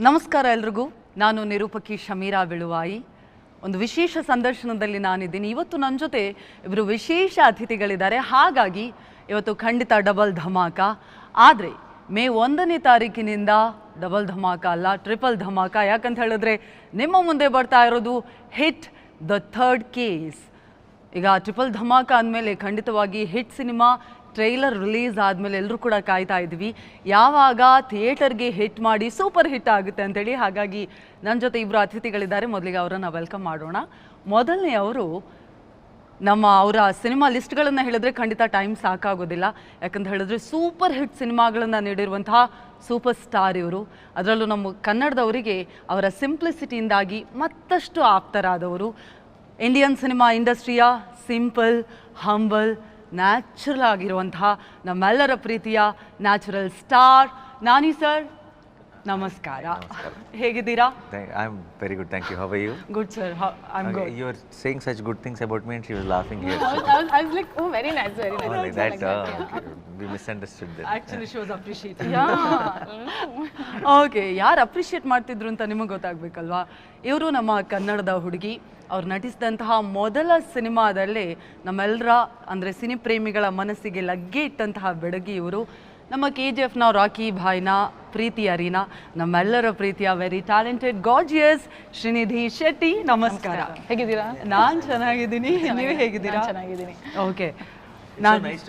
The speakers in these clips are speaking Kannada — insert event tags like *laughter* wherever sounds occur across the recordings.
ನಮಸ್ಕಾರ ಎಲ್ರಿಗೂ. ನಾನು ನಿರೂಪಕಿ ಶಮೀರಾ ಬಿಳುವಾಯಿ. ಒಂದು ವಿಶೇಷ ಸಂದರ್ಶನದಲ್ಲಿ ನಾನಿದ್ದೀನಿ. ಇವತ್ತು ನನ್ನ ಜೊತೆ ಇಬ್ಬರು ವಿಶೇಷ ಅತಿಥಿಗಳಿದ್ದಾರೆ. ಹಾಗಾಗಿ ಇವತ್ತು ಖಂಡಿತ ಡಬಲ್ ಧಮಾಕ. ಆದರೆ ಮೇ ಒಂದನೇ ತಾರೀಕಿನಿಂದ ಡಬಲ್ ಧಮಾಕ ಅಲ್ಲ, ಟ್ರಿಪಲ್ ಧಮಾಕ. ಯಾಕಂತ ಹೇಳಿದ್ರೆ ನಿಮ್ಮ ಮುಂದೆ ಬರ್ತಾ ಇರೋದು ಹಿಟ್ ದ ಥರ್ಡ್ ಕೇಸ್. ಈಗ ಟ್ರಿಪಲ್ ಧಮಾಕ ಅಂದಮೇಲೆ ಖಂಡಿತವಾಗಿ ಹಿಟ್ ಸಿನಿಮಾ ಟ್ರೈಲರ್ ರಿಲೀಸ್ ಆದಮೇಲೆ ಎಲ್ಲರೂ ಕೂಡ ಕಾಯ್ತಾ ಇದ್ವಿ. ಯಾವಾಗ ಥಿಯೇಟರ್ಗೆ ಹಿಟ್ ಮಾಡಿ ಸೂಪರ್ ಹಿಟ್ ಆಗುತ್ತೆ ಅಂತೇಳಿ ಹಾಗಾಗಿ ನನ್ನ ಜೊತೆ ಇಬ್ಬರು ಅತಿಥಿಗಳಿದ್ದಾರೆ. ಮೊದಲಿಗೆ ಅವರನ್ನು ವೆಲ್ಕಮ್ ಮಾಡೋಣ. ಮೊದಲನೇ ಅವರು ನಮ್ಮ ಅವರ ಸಿನಿಮಾ ಲಿಸ್ಟ್ಗಳನ್ನು ಹೇಳಿದ್ರೆ ಖಂಡಿತ ಟೈಮ್ ಸಾಕಾಗೋದಿಲ್ಲ. ಯಾಕಂತ ಹೇಳಿದ್ರೆ ಸೂಪರ್ ಹಿಟ್ ಸಿನಿಮಾಗಳನ್ನು ನೀಡಿರುವಂತಹ ಸೂಪರ್ ಸ್ಟಾರ್ ಇವರು. ಅದರಲ್ಲೂ ನಮ್ಮ ಕನ್ನಡದವರಿಗೆ ಅವರ ಸಿಂಪ್ಲಿಸಿಟಿಯಿಂದಾಗಿ ಮತ್ತಷ್ಟು ಆಪ್ತರಾದವರು. ಇಂಡಿಯನ್ ಸಿನಿಮಾ ಇಂಡಸ್ಟ್ರಿಯ ಸಿಂಪಲ್, ಹಂಬಲ್ ನ್ಯಾಚುರಲ್ ಆಗಿರುವಂತಹ ನಮ್ಮೆಲ್ಲರ ಪ್ರೀತಿಯ ನ್ಯಾಚುರಲ್ ಸ್ಟಾರ್ ನಾನಿ ಸರ್ ನಮಸ್ಕಾರ ಹೇಗಿದ್ದೀರಾ Thank, I'm very good, thank you. How are you? Good sir I'm Okay, good You're saying such good things about me, and she was laughing here. I was, I was, I was like, oh, very nice, We misunderstood she was appreciate okay ಯಾರು ಅಪ್ರಿಷಿಯೇಟ್ ಮಾಡ್ತಿದ್ರು ಅಂತ ನಿಮಗೆ ಗೊತ್ತಾಗ್ಬೇಕಲ್ವಾ? ಇವರು ನಮ್ಮ ಕನ್ನಡದ ಹುಡುಗಿ. ಅವ್ರು ನಟಿಸಿದಂತಹ ಮೊದಲ ಸಿನಿಮಾದಲ್ಲಿ ನಮ್ಮೆಲ್ಲರ ಅಂದರೆ ಸಿನಿ ಪ್ರೇಮಿಗಳ ಮನಸ್ಸಿಗೆ ಲಗ್ಗೆ ಇಟ್ಟಂತಹ ಬೆಡಗಿ ಇವರು. ನಮ್ಮ ಕೆ ಜಿ ಎಫ್ನ ರಾಕಿ ಭಾಯ್ನ ಪ್ರೀತಿ ಅರಿನಾ ನಮ್ಮೆಲ್ಲರ ಪ್ರೀತಿಯ very talented gorgeous Srinidhi Shetty ನಮಸ್ಕಾರ. ಹೇಗಿದ್ದೀರಾ? ನಾನು ಚೆನ್ನಾಗಿದ್ದೀನಿ. ನೀವು ಹೇಗಿದ್ದೀರಾ? ನಾನ್ ಚೆನ್ನಾಗಿದ್ದೀನಿ. ಓಕೆ It's so nice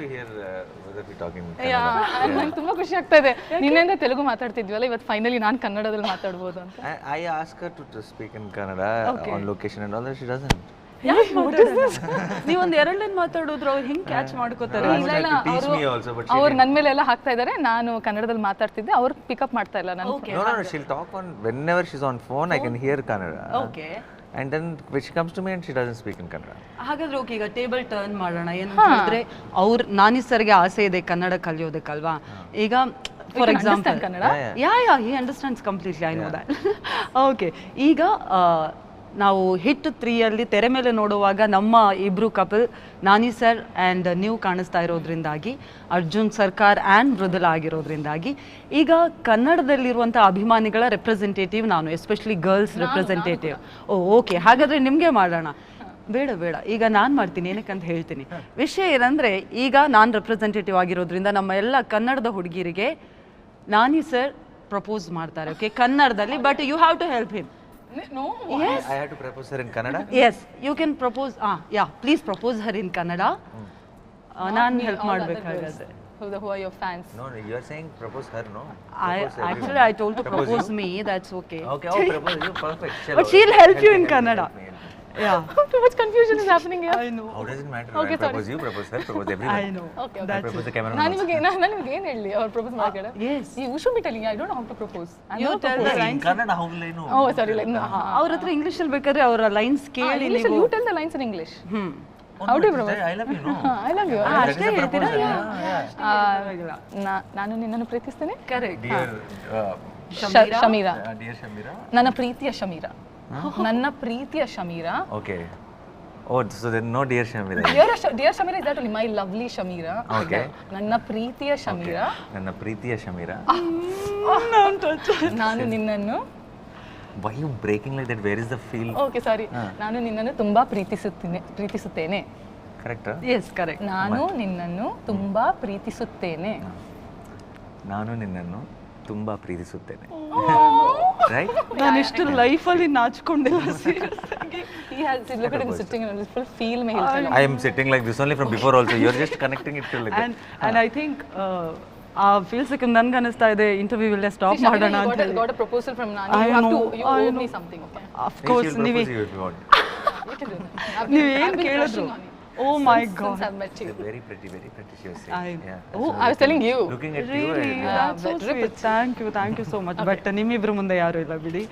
ತುಂಬಾ ಖುಷಿ ಆಗ್ತಾ ಇದೆ. ನಿನ್ನೆಯಿಂದ ತೆಲುಗು ಮಾತಾಡ್ತಿದ್ವಲ್ಲ ಇವತ್ತು ಫೈನಲಿ ನಾನು ಕನ್ನಡದಲ್ಲಿ ಮಾತಾಡಬಹುದು ಅಂತ. I ask to to in Kannada on location and all that she doesn't ನೀವೊಂದು ಎರಡನೇ ಮಾತಾಡೋದ್ರು ಅವ್ರು ಹಿಂಗೆ ಕ್ಯಾಚ್ ಮಾಡ್ಕೋತಾರೆ? ಅವ್ರು ನನ್ನ ಮೇಲೆ ಎಲ್ಲ ಹಾಕ್ತಾ ಇದಾರೆ ನಾನು ಕನ್ನಡದಲ್ಲಿ ಮಾತಾಡ್ತಿದ್ದೆ ಅವ್ರು ಪಿಕಪ್ ಮಾಡ್ತಾ ಇಲ್ಲ ನನ್ನ she'll talk on whenever she's on phone I can hear Kannada. Okay And then which comes to me and she doesn't speak in Kannada ಹಾಗಾದ್ರೆ ಓಕೆ ಈಗ ಟೇಬಲ್ ಟರ್ನ್ ಮಾಡೋಣ. ಏನು ಹೇಳಿದ್ರೆ ಅವ್ರ ನಾನಿ ಸರ್ಗೆ ಆಸೆ ಇದೆ ಕನ್ನಡ ಕಲಿಯೋದಕ್ಕಲ್ವಾ? ಈಗ for example Kannada yeah yeah he understands completely I know that okay ಈಗ ಆ, ನಾವು ಹಿಟ್ ತ್ರೀಯಲ್ಲಿ ತೆರೆ ಮೇಲೆ ನೋಡುವಾಗ ನಮ್ಮ ಇಬ್ರು ಕಪಲ್ ನಾನಿ ಸರ್ ಆ್ಯಂಡ್ ನೀವು ಕಾಣಿಸ್ತಾ ಇರೋದ್ರಿಂದಾಗಿ ಅರ್ಜುನ್ ಸರ್ಕಾರ್ ಆ್ಯಂಡ್ ಮೃದುಲ ಆಗಿರೋದ್ರಿಂದಾಗಿ. ಈಗ ಕನ್ನಡದಲ್ಲಿರುವಂಥ ಅಭಿಮಾನಿಗಳ ರೆಪ್ರೆಸೆಂಟೇಟಿವ್ ನಾನು especially girls representative oh okay ಹಾಗಾದರೆ ನಿಮಗೆ ಮಾಡೋಣ. ಬೇಡ ಬೇಡ. ಈಗ ನಾನು ಮಾಡ್ತೀನಿ ಏನಕ್ಕಂತ ಹೇಳ್ತೀನಿ. ವಿಷಯ ಏನಂದರೆ ಈಗ ನಾನು ರೆಪ್ರೆಸೆಂಟೇಟಿವ್ ಆಗಿರೋದ್ರಿಂದ ನಮ್ಮ ಎಲ್ಲ ಕನ್ನಡದ ಹುಡುಗಿರಿಗೆ ನಾನಿ ಸರ್ ಪ್ರಪೋಸ್ ಮಾಡ್ತಾರೆ ಓಕೆ ಕನ್ನಡದಲ್ಲಿ but you have to help him no I have to propose her in Kannada? Yes, you can propose. Ah, yeah. Please propose her in Kannada. ನಾನು ಹೆಲ್ಪ್ ಮಾಡಬೇಕಾಗತ್ತೆ who are your fans No, no, you're saying propose her, no? I Propose everyone. actually I told to Propose propose you? me. That's okay. Okay, oh, propose you, perfect. help But she'll help you Too much confusion is happening here. Yeah. I know. How does it matter? Okay, I propose you, propose her, propose everyone. I know. Okay, I okay. propose the camera. ನಾನು ನಿಮಗೆ ನಾನು ನಿಮಗೆ ಏನು ಹೇಳಿ ಅವ್ರು propose You should you should be I I don't know how to propose You tell the In I Kannada, how will I know? Oh sorry no. ಅವ್ರ ಹತ್ರ English ಬೇಕಾದ್ರೆ ಅವರ ಲೈನ್ಸ್ ಕೇಳಿ lines ನೀವು you you tell the lines in English. Hmm. How do you propose? I love you, no. I love you. That is a proposal. Yeah, yeah. ನಾನು ನಿನ್ನನ್ನು ಪ್ರೀತಿಸ್ತೇನೆ correct Dear, Shamira. uh, dear Shamira. ನನ್ನ ಪ್ರೀತಿಯ ಶಮೀರ ನನ್ನ ಪ್ರೀತಿಯ Shameera. Okay oh so then no dear Shameera dear dear Shameera is that only my lovely Shameera okay ನನ್ನ ಪ್ರೀತಿಯ ಶಮೀರ. ನನ್ನ ಪ್ರೀತಿಯ ಶಮೀರ. *laughs* ನಾನು ನಿನ್ನನ್ನು. Why you breaking like that where is the feel okay sorry ನಾನು ನಿನ್ನನ್ನು ತುಂಬಾ ಪ್ರೀತಿಸುತ್ತೇನೆ ಪ್ರೀತಿಸುತ್ತೇನೆ. ಕರೆಕ್ಟ್ ಎಸ್ ಕರೆಕ್ಟ್ ನಾನು ನಿನ್ನನ್ನು ತುಂಬಾ ಪ್ರೀತಿಸುತ್ತೇನೆ. ನಾನು ನಿನ್ನನ್ನು ತುಂಬಾ ಪ್ರೀತಿಸುತ್ತೇನೆ. ರೈಟ್ ನಾನು ಇಷ್ಟು ಲೈಫಲ್ಲಿ ನಾಚಿಕೊಂಡಿಲ್ಲ He had to look at him sitting and full feel me. I am sitting like this only from before also. you are just connecting it till like and, I think uh, ಆ ಫೀಲ್ ಸಿಕ್ ನನ್ಗೆ ಅನಿಸ್ತಾ ಇದೆ ಇಂಟರ್ವ್ಯೂ ಇಲ್ಲೇ ಸ್ಟಾಪ್ ಮಾಡೋಣ ಅಂತ ಹೇಳಿ got a proposal from Nani you have to you oh me something okay of course ನೀವು ನೀವು ಏನು ಕೇಳಿದ್ರು crushing on you oh my since God I've met you. Very pretty, very pretty. She was I- saying. Yeah. Oh, So I was telling you. Looking at Really, you. I- that's so sweet. Thank you, thank you so much. But ನಿಮ್ಮಿಬ್ರ ಮುಂದೆ ಯಾರು ಇಲ್ಲ ಬಿಡಿ